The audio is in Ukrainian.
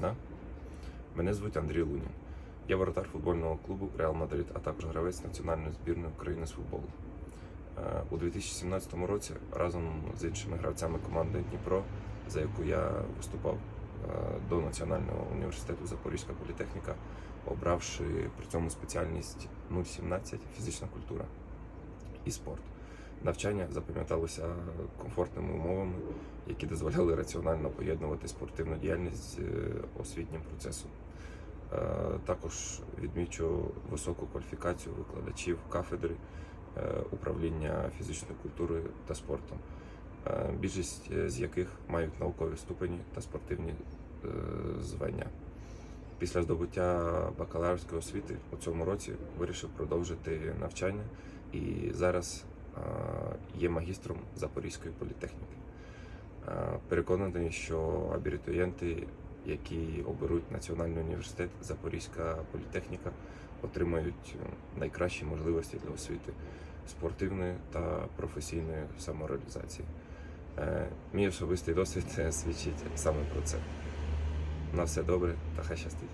Да? Мене звуть Андрій Лунін. Я воротар футбольного клубу Реал Мадрид, а також гравець національної збірної України з футболу. Е, У 2017 році разом з іншими гравцями команди Дніпро, за яку я виступав е, до Національного університету Запорізька політехніка, обравши при цьому спеціальність 017 фізична культура і спорт. Навчання запам'яталося комфортними умовами, які дозволяли раціонально поєднувати спортивну діяльність з е, освітнім процесом. Е, Також відмічу високу кваліфікацію викладачів кафедри е, управління фізичною культурою та спортом, більшість з яких мають наукові ступені та спортивні звання. Після здобуття бакалаврської освіти у цьому році вирішив продовжити навчання і зараз є магістром Запорізької політехніки. Е, Переконаний, що абітурієнти, які оберуть Національний університет Запорізька політехніка, отримають найкращі можливості для освіти спортивної та професійної самореалізації. Е, Мій особистий досвід е, свідчить саме про це. На все добре та хай щастить.